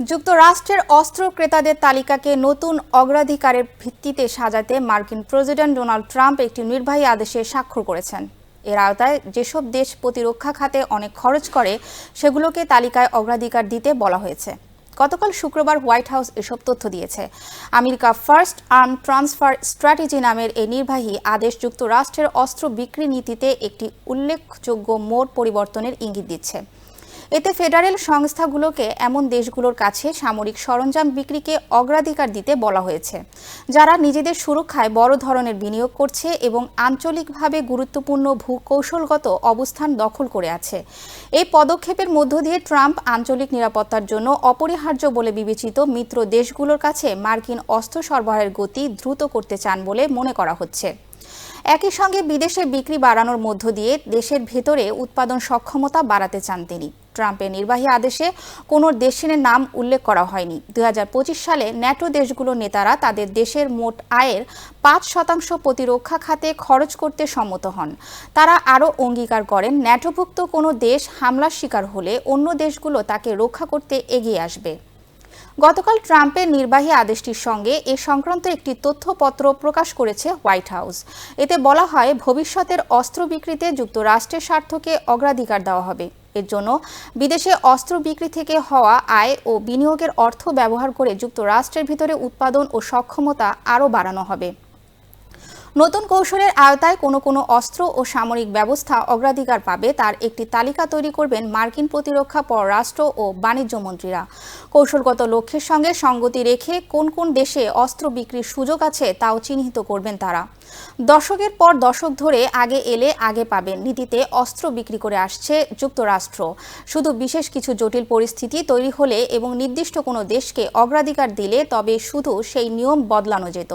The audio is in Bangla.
যুক্তরাষ্ট্রের অস্ত্র ক্রেতাদের তালিকাকে নতুন অগ্রাধিকারের ভিত্তিতে সাজাতে মার্কিন প্রেসিডেন্ট ডোনাল্ড ট্রাম্প একটি নির্বাহী আদেশে স্বাক্ষর করেছেন। এর আওতায় যেসব দেশ প্রতিরক্ষা খাতে অনেক খরচ করে, সেগুলোকে তালিকায় অগ্রাধিকার দিতে বলা হয়েছে। গতকাল শুক্রবার হোয়াইট হাউস এসব তথ্য দিয়েছে। America first arm transfer strategy নামের এই নির্বাহী আদেশ যুক্তরাষ্ট্রের অস্ত্র বিক্রি নীতিতে একটি উল্লেখযোগ্য মোড় পরিবর্তনের ইঙ্গিত দিচ্ছে। এতে ফেডারেল সংস্থাগুলোকে এমন দেশগুলোর কাছে সামরিক সরঞ্জাম বিক্রিকে অগ্রাধিকার দিতে বলা হয়েছে, যারা নিজেদের সুরক্ষায় বড় ধরনের বিনিয়োগ করছে এবং আঞ্চলিকভাবে গুরুত্বপূর্ণ ভূকৌশলগত অবস্থান দখল করে আছে। এই পদক্ষেপের মধ্য দিয়ে ট্রাম্প আঞ্চলিক নিরাপত্তার জন্য অপরিহার্য বলে বিবেচিত মিত্র দেশগুলোর কাছে মার্কিন অস্ত্র সরবরাহের গতি দ্রুত করতে চান বলে মনে করা হচ্ছে। একই সঙ্গে বিদেশে বিক্রি বাড়ানোর মধ্য দিয়ে দেশের ভেতরে উৎপাদন সক্ষমতা বাড়াতে চান তিনি। ট্রাম্পের নির্বাহী আদেশে কোনো দেশের নাম উল্লেখ করা হয়নি। দুই হাজার পঁচিশ সালে ন্যাটো দেশগুলোর নেতারা তাদের দেশের মোট আয়ের পাঁচ শতাংশ প্রতিরক্ষা খাতে খরচ করতে সম্মত হন। তারা আরও অঙ্গীকার করেন, ন্যাটোভুক্ত কোনো দেশ হামলার শিকার হলে অন্য দেশগুলো তাকে রক্ষা করতে এগিয়ে আসবে। গতকাল ট্রাম্পের নির্বাহী আদেশটির সঙ্গে এ সংক্রান্ত একটি তথ্যপত্র প্রকাশ করেছে হোয়াইট হাউস। এতে বলা হয়, ভবিষ্যতের অস্ত্র বিক্রিতে যুক্তরাষ্ট্রের স্বার্থকে অগ্রাধিকার দেওয়া হবে। এর জন্য বিদেশে অস্ত্র বিক্রি থেকে হওয়া আয় ও বিনিয়োগের অর্থ ব্যবহার করে যুক্তরাষ্ট্রের ভিতরে উৎপাদন ও সক্ষমতা আরও বাড়ানো হবে। নতুন কৌশলের আওতায় কোনো কোনো অস্ত্র ও সামরিক ব্যবস্থা অগ্রাধিকার পাবে তার একটি তালিকা তৈরি করবেন মার্কিন প্রতিরক্ষা পররাষ্ট্র ও বাণিজ্য মন্ত্রীরা। কৌশলগত লক্ষ্যের সঙ্গে সঙ্গতি রেখে কোন কোন দেশে অস্ত্র বিক্রির সুযোগ আছে তাও চিহ্নিত করবেন তারা। দশকের পর দশক ধরে আগে এলে আগে পাবেন। নীতিতে অস্ত্র বিক্রি করে আসছে যুক্তরাষ্ট্র। শুধু বিশেষ কিছু জটিল পরিস্থিতি তৈরি হলে এবং নির্দিষ্ট কোনো দেশকে অগ্রাধিকার দিলে তবে শুধু সেই নিয়ম বদলানো যেত।